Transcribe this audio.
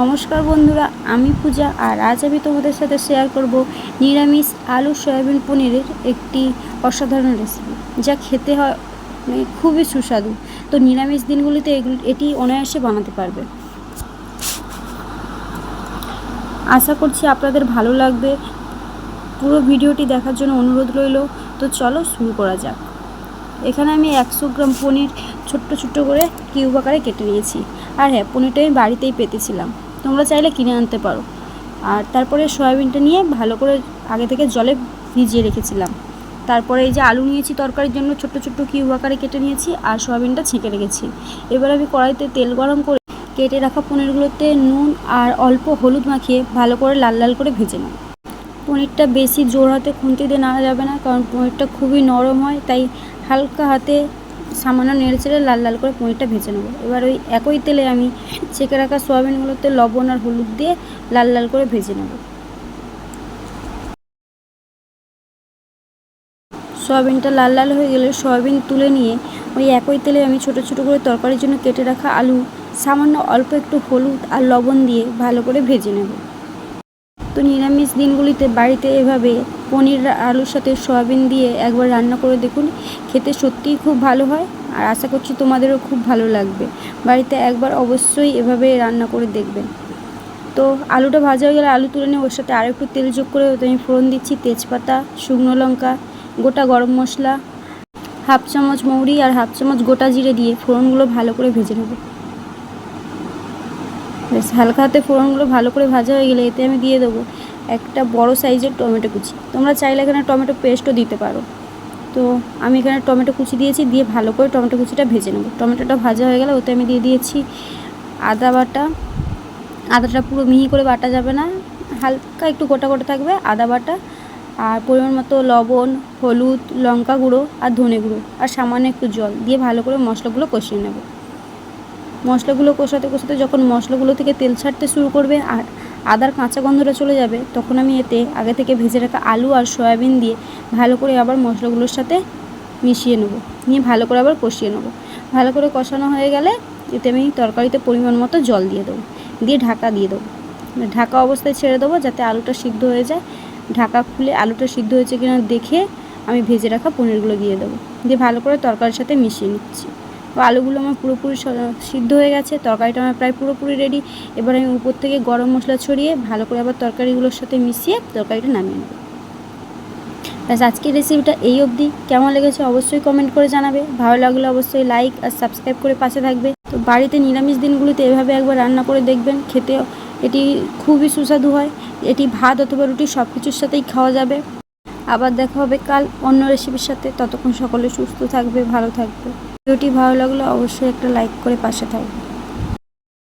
নমস্কার বন্ধুরা, আমি পূজা আর আজ আমি তোমাদের সাথে শেয়ার করব নিরামিষ আলু সয়াবিন পনিরের একটি অসাধারণ রেসিপি যা খেতে হয় মানে খুবই সুস্বাদু। তো নিরামিষ দিনগুলিতে এগুলি, এটি অনায়াসে বানাতে পারবে। আশা করছি আপনাদের ভালো লাগবে। পুরো ভিডিওটি দেখার জন্য অনুরোধ রইল। তো চলো শুরু করা যাক। এখানে আমি একশো গ্রাম পনির ছোট্ট ছোট্ট করে কিউব আকারে কেটে নিয়েছি। আর হ্যাঁ পনিরটা আমি বাড়িতেই পেতেছিলাম। তোমরা চাইলে কিনে আনতে পারো। আর তারপরে সয়াবিনটা নিয়ে ভালো করে আগে থেকে জলে ভিজিয়ে রেখেছিলাম। তারপরে এই যে আলু নিয়েছি তরকারির জন্য, ছোট্ট ছোট্ট কিউব আকারে কেটে নিয়েছি আর সয়াবিনটা ছেঁকে রেখেছি। এবার আমি কড়াইতে তেল গরম করে কেটে রাখা পনিরগুলোতে নুন আর অল্প হলুদ মাখিয়ে ভালো করে লাল লাল করে ভেজে নেব। পনিরটা বেশি জোর হাতে খুন্তি দিয়ে নাড়া যাবে না, কারণ পনিরটা খুবই নরম হয়, তাই হালকা হাতে সামান্য নেড়ে চেড়ে লাল লাল করে পনিরটা ভেজে নেব। এবার ওই একই তেলে আমি ছেঁকে রাখা সোয়াবিনগুলোতে লবণ আর হলুদ দিয়ে লাল লাল করে ভেজে নেব। সয়াবিনটা লাল লাল হয়ে গেলে সয়াবিন তুলে নিয়ে ওই একই তেলে আমি ছোট ছোট করে তরকারির জন্য কেটে রাখা আলু, সামান্য অল্প একটু হলুদ আর লবণ দিয়ে ভালো করে ভেজে নেব। তো নিরামিষ দিনগুলিতে বাড়িতে এভাবে পনির, আলুর সাথে সয়াবিন দিয়ে একবার রান্না করে দেখুন। খেতে সত্যিই খুব ভালো হয় আর আশা করছি তোমাদেরও খুব ভালো লাগবে। বাড়িতে একবার অবশ্যই এভাবে রান্না করে দেখবেন। তো আলুটা ভাজা হয়ে গেলে আলু তুলে নিয়ে ওর সাথে আরও একটু তেল যোগ করে ওতে আমি ফোড়ন দিচ্ছি, তেজপাতা, শুকনো লঙ্কা, গোটা গরম মশলা, হাফ চামচ মৌরি আর হাফ চামচ গোটা জিরে দিয়ে ফোড়নগুলো ভালো করে ভেজে নেব। বেশ হালকা হাতে ফোড়নগুলো ভালো করে ভাজা হয়ে গেলে এতে আমি দিয়ে দেবো একটা বড় সাইজের টমেটো কুচি। তোমরা চাইলে এখানে টমেটো পেস্টও দিতে পারো। তো আমি এখানে টমেটো কুচি দিয়েছি, দিয়ে ভালো করে টমেটো কুচিটা ভেজে নেব। টমেটোটা ভাজা হয়ে গেলে ওতে আমি দিয়ে দিয়েছি আদা বাটা। আদাটা পুরো মিহি করে বাটা যাবে না, হালকা একটু গোটা গোটা থাকবে আদা বাটা আর পরিমাণ মতো লবণ, হলুদ, লঙ্কা গুঁড়ো আর ধনে গুঁড়ো আর সামান্য একটু জল দিয়ে ভালো করে মশলাগুলো কষিয়ে নেব। মশলাগুলো কষাতে কষাতে যখন মশলাগুলো থেকে তেল ছাড়তে শুরু করবে আর আদার কাঁচা গন্ধটা চলে যাবে, তখন আমি এতে আগে থেকে ভেজে রাখা আলু আর সয়াবিন দিয়ে ভালো করে আবার মশলাগুলোর সাথে মিশিয়ে নেব। নিয়ে ভালো করে আবার কষিয়ে নেব। ভালো করে কষানো হয়ে গেলে এতে আমি তরকারিতে পরিমাণ মতো জল দিয়ে দেবো, দিয়ে ঢাকা দিয়ে দেবো। ঢাকা অবস্থায় ছেড়ে দেবো যাতে আলুটা সিদ্ধ হয়ে যায়। ঢাকা খুলে আলুটা সিদ্ধ হয়েছে কিনা দেখে আমি ভেজে রাখা পনিরগুলো দিয়ে দেবো। দিয়ে ভালো করে তরকারির সাথে মিশিয়ে নিচ্ছি। আলুগুলো আমার পুরোপুরি সিদ্ধ হয়ে গেছে, তরকারিটা আমার প্রায় পুরোপুরি রেডি এবার আমি উপর থেকে গরম মশলা ছড়িয়ে ভালো করে আবার তরকারিগুলোর সাথে মিশিয়ে তরকারিটা নামিয়ে নেব। ব্যাস, আজকের রেসিপিটা এই অবধি। কেমন লেগেছে অবশ্যই কমেন্ট করে জানাবে। ভালো লাগলে অবশ্যই লাইক আর সাবস্ক্রাইব করে পাশে থাকবে। তো বাড়িতে নিরামিষ দিনগুলিতে এভাবে একবার রান্না করে দেখবেন খেতে এটি খুবই সুস্বাদু হয়। এটি ভাত অথবা রুটি সব কিছুর সাথেই খাওয়া যাবে। আবার দেখা হবে কাল অন্য রেসিপির সাথে। ততক্ষণ সকলে সুস্থ থাকবে, ভালো থাকবে। ভিডিওটি ভালো লাগলে অবশ্যই একটা লাইক করে পাশে থাকবে।